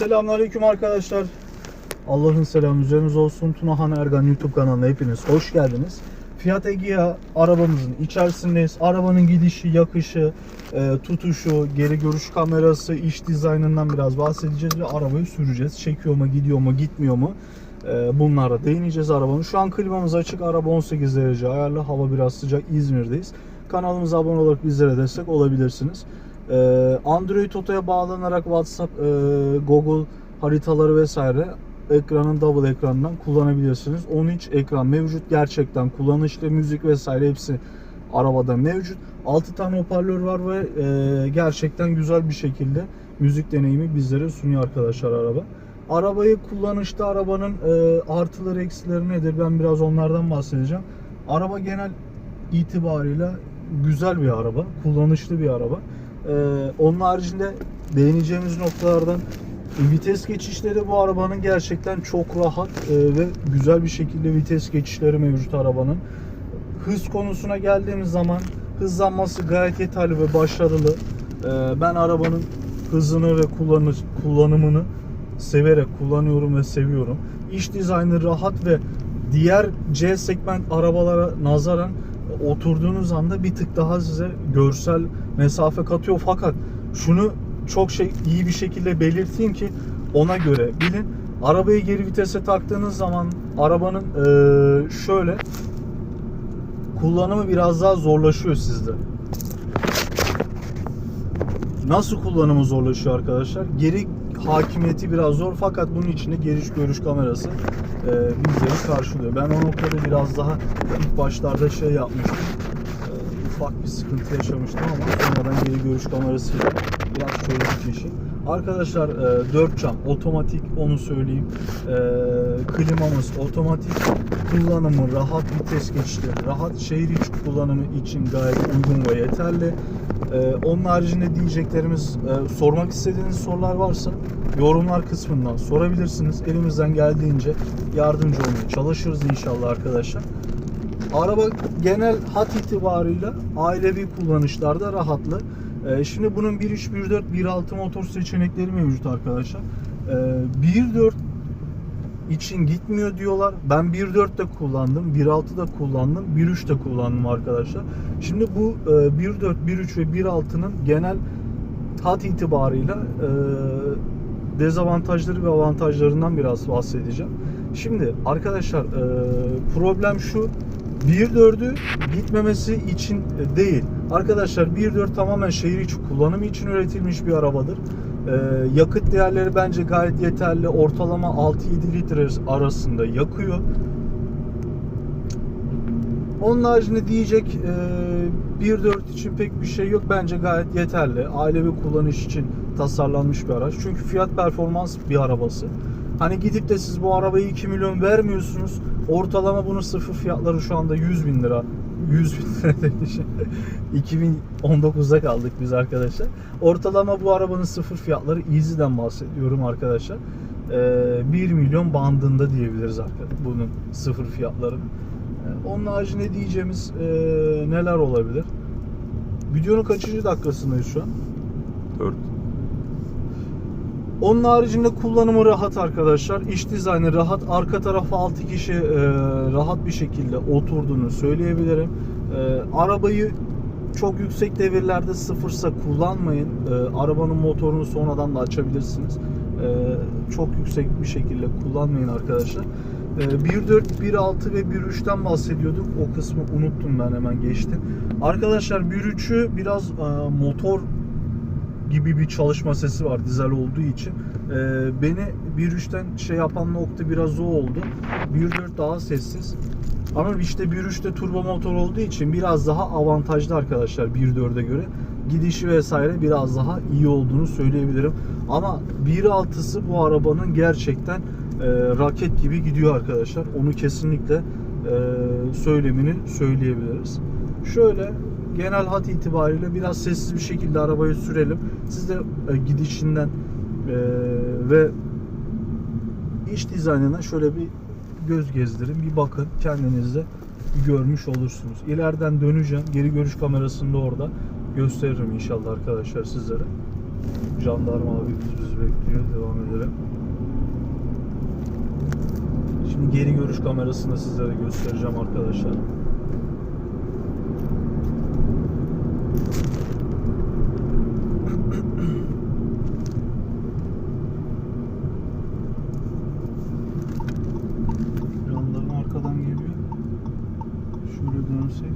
Selamünaleyküm arkadaşlar. Allah'ın selamı üzerinize olsun. Tunahan Ergan YouTube kanalına hepiniz hoş geldiniz. Fiat Egea arabamızın içerisindeyiz. Arabanın gidişi, yakışı, e, tutuşu, geri görüş kamerası, iç dizaynından biraz bahsedeceğiz ve arabayı süreceğiz. Çekiyor mu, gidiyor mu, gitmiyor mu? E, bunlara değineceğiz arabanın. Şu an klimamız açık. Araba 18 derece ayarlı. Hava biraz sıcak. İzmir'deyiz. Kanalımıza abone olarak bizlere destek olabilirsiniz. Ee, Android Auto'ya bağlanarak WhatsApp, e, Google haritaları vesaire ekranın double ekranından kullanabilirsiniz. 13 ekran mevcut. Gerçekten kullanışlı müzik vesaire hepsi arabada mevcut. 6 tane hoparlör var ve e, gerçekten güzel bir şekilde müzik deneyimi bizlere sunuyor arkadaşlar araba. Arabayı kullanışta arabanın e, artıları eksileri nedir? Ben biraz onlardan bahsedeceğim. Araba genel itibarıyla güzel bir araba, kullanışlı bir araba. Ee, onun haricinde değineceğimiz noktalardan vites geçişleri bu arabanın gerçekten çok rahat e, ve güzel bir şekilde vites geçişleri mevcut arabanın. Hız konusuna geldiğimiz zaman hızlanması gayet yeterli ve başarılı. Ee, ben arabanın hızını ve kullanı, kullanımını severek kullanıyorum ve seviyorum. İç dizaynı rahat ve diğer C segment arabalara nazaran oturduğunuz anda bir tık daha size görsel mesafe katıyor fakat şunu çok şey iyi bir şekilde belirteyim ki ona göre bilin. Arabayı geri vitese taktığınız zaman arabanın eee, şöyle kullanımı biraz daha zorlaşıyor sizde. Nasıl kullanımı zorlaşıyor arkadaşlar? Geri hakimiyeti biraz zor fakat bunun içinde geriş görüş kamerası e, bizleri karşılıyor. Ben o noktada biraz daha ilk başlarda şey yapmıştım. E, ufak bir sıkıntı yaşamıştım ama sonradan geri görüş kamerasıyla biraz çözdük işi. Arkadaşlar e, 4 cam otomatik onu söyleyeyim. E, klimamız otomatik. Kullanımı rahat vites geçişleri, rahat şehir içi kullanımı için gayet uygun ve yeterli. Ee, onun haricinde diyeceklerimiz, e, sormak istediğiniz sorular varsa yorumlar kısmından sorabilirsiniz. Elimizden geldiğince yardımcı olmaya çalışırız inşallah arkadaşlar. Araba genel hat itibarıyla ailevi kullanışlarda rahatlı. Ee, şimdi bunun 1.3, 1.4, 1.6 motor seçenekleri mevcut arkadaşlar. Ee, 1.4 için gitmiyor diyorlar. Ben 1.4'te kullandım, 1.6'da kullandım, 1.3'te kullandım arkadaşlar. Şimdi bu e, 1.4, 1.3 ve 1.6'nın genel tat itibarıyla e, dezavantajları ve avantajlarından biraz bahsedeceğim. Şimdi arkadaşlar e, problem şu 1.4'ü gitmemesi için değil. Arkadaşlar 1.4 tamamen şehir içi kullanımı için üretilmiş bir arabadır. Ee, yakıt değerleri bence gayet yeterli. Ortalama 6-7 litre arasında yakıyor. Onun haricinde diyecek e, 1.4 için pek bir şey yok. Bence gayet yeterli. Ailevi kullanış için tasarlanmış bir araç. Çünkü fiyat performans bir arabası. Hani gidip de siz bu arabayı 2 milyon vermiyorsunuz. Ortalama bunun sıfır fiyatları şu anda 100 bin lira. 100 bin lira demişim. 2019'da kaldık biz arkadaşlar. Ortalama bu arabanın sıfır fiyatları Easy'den bahsediyorum arkadaşlar. Ee, 1 milyon bandında diyebiliriz arkadaşlar bunun sıfır fiyatları. Ee, Onun haricinde diyeceğimiz e, neler olabilir? Videonun kaçıncı dakikasındayız şu an? 4. Onun haricinde kullanımı rahat arkadaşlar. İç dizaynı rahat. Arka tarafa 6 kişi e, rahat bir şekilde oturduğunu söyleyebilirim. E, arabayı çok yüksek devirlerde sıfırsa kullanmayın. E, arabanın motorunu sonradan da açabilirsiniz. E, çok yüksek bir şekilde kullanmayın arkadaşlar. E, 1.4, 1.6 ve 1.3'ten bahsediyorduk. O kısmı unuttum ben hemen geçtim. Arkadaşlar 1.3'ü biraz e, motor gibi bir çalışma sesi var dizel olduğu için. Ee, beni 1.3'ten şey yapan nokta biraz o oldu. 1.4 daha sessiz. Ama işte 1.3'te turbo motor olduğu için biraz daha avantajlı arkadaşlar 1.4'e göre. Gidişi vesaire biraz daha iyi olduğunu söyleyebilirim. Ama 1.6'sı bu arabanın gerçekten e, raket gibi gidiyor arkadaşlar. Onu kesinlikle e, söylemini söyleyebiliriz. Şöyle genel hat itibariyle biraz sessiz bir şekilde arabayı sürelim. Siz de e, gidişinden e, ve iç dizaynına şöyle bir göz gezdirin, bir bakın kendinizde görmüş olursunuz. İleriden döneceğim. Geri görüş kamerasında orada gösteririm inşallah arkadaşlar sizlere. Jandarma abimiz bizi bekliyor. Devam edelim. Şimdi geri görüş kamerasını sizlere göstereceğim arkadaşlar. Şöyle dönsek.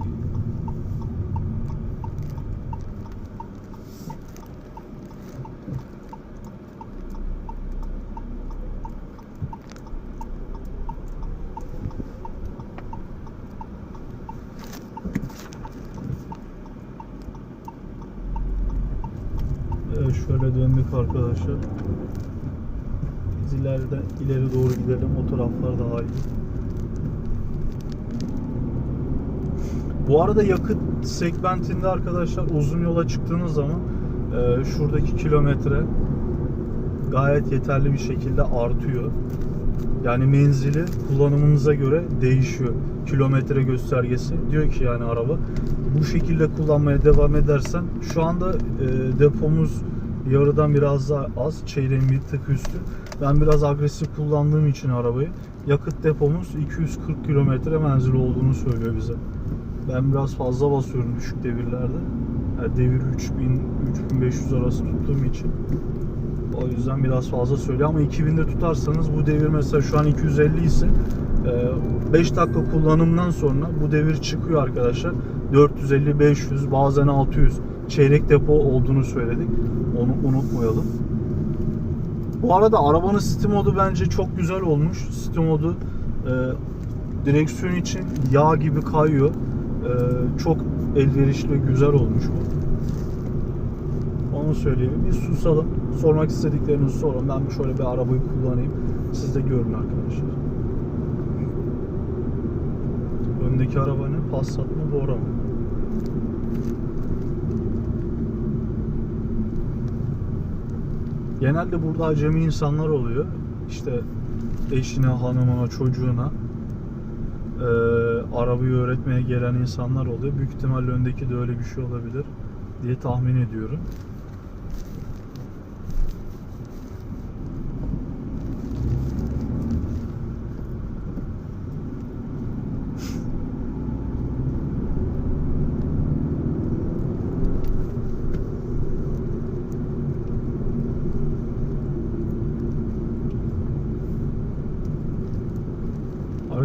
Evet şöyle döndük arkadaşlar. Biz ileride ileri doğru gidelim. O taraflar daha iyi. Bu arada yakıt segmentinde arkadaşlar uzun yola çıktığınız zaman e, şuradaki kilometre gayet yeterli bir şekilde artıyor. Yani menzili kullanımınıza göre değişiyor. Kilometre göstergesi. Diyor ki yani araba bu şekilde kullanmaya devam edersen şu anda e, depomuz yarıdan biraz daha az. Çeyreğin bir tık üstü. Ben biraz agresif kullandığım için arabayı yakıt depomuz 240 kilometre menzil olduğunu söylüyor bize. Ben biraz fazla basıyorum düşük devirlerde. Yani devir 3000 3500 arası tuttuğum için. O yüzden biraz fazla söylüyor ama 2000'de tutarsanız bu devir mesela şu an 250 ise 5 dakika kullanımdan sonra bu devir çıkıyor arkadaşlar. 450 500 bazen 600 çeyrek depo olduğunu söyledik. Onu unutmayalım. Bu arada arabanın Steam modu bence çok güzel olmuş. Steam modu e, direksiyon için yağ gibi kayıyor. E, çok elverişli ve güzel olmuş bu. Onu söyleyeyim. Biz susalım. Sormak istediklerinizi sorun. Ben bir şöyle bir arabayı kullanayım. Siz de görün arkadaşlar. Öndeki araba ne? Passat mı? Bora mı? Genelde burada acemi insanlar oluyor. İşte eşine, hanımına, çocuğuna e, arabayı öğretmeye gelen insanlar oluyor. Büyük ihtimalle öndeki de öyle bir şey olabilir diye tahmin ediyorum.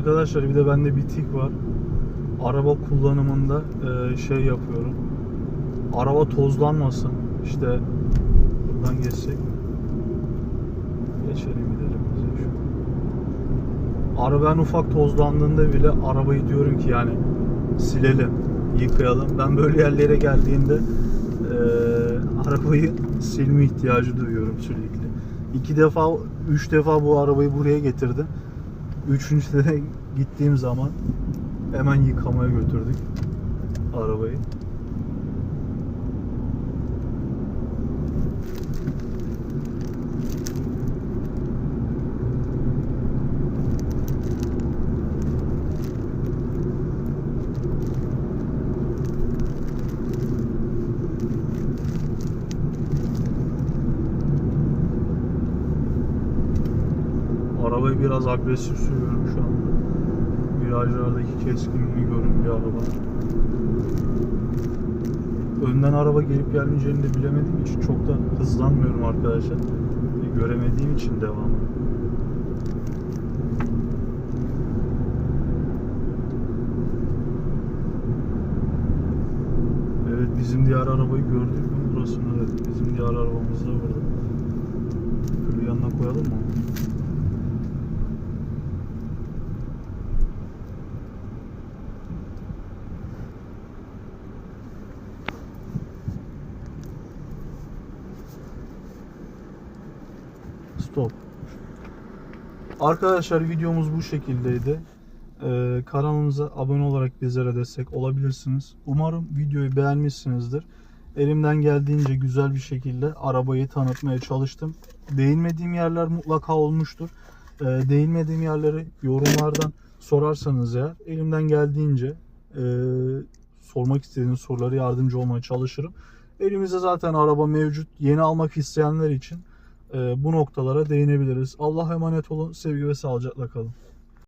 Arkadaşlar bir de bende bir tik var. Araba kullanımında e, şey yapıyorum. Araba tozlanmasın. İşte buradan geçsek. Geçelim gidelim. Araba en ufak tozlandığında bile arabayı diyorum ki yani silelim, yıkayalım. Ben böyle yerlere geldiğimde e, arabayı silme ihtiyacı duyuyorum sürekli. İki defa, üç defa bu arabayı buraya getirdim. Üçüncüde de gittiğim zaman hemen yıkamaya götürdük arabayı. Biraz agresif sürüyorum şu anda. Virajlardaki keskinliği görün bir araba. Önden araba gelip gelmeyeceğini de bilemediğim için çok da hızlanmıyorum arkadaşlar. E, Göremediğim için devam. Evet bizim diğer arabayı gördük mü? Burası? Evet bizim diğer arabamız da burada. Şöyle yanına koyalım mı? Stop. Arkadaşlar videomuz bu şekildeydi. Ee, kanalımıza abone olarak bizlere destek olabilirsiniz. Umarım videoyu beğenmişsinizdir. Elimden geldiğince güzel bir şekilde arabayı tanıtmaya çalıştım. Değinmediğim yerler mutlaka olmuştur. Ee, değinmediğim yerleri yorumlardan sorarsanız eğer elimden geldiğince e, sormak istediğiniz soruları yardımcı olmaya çalışırım. Elimizde zaten araba mevcut. Yeni almak isteyenler için bu noktalara değinebiliriz. Allah'a emanet olun. Sevgi ve sağlıcakla kalın.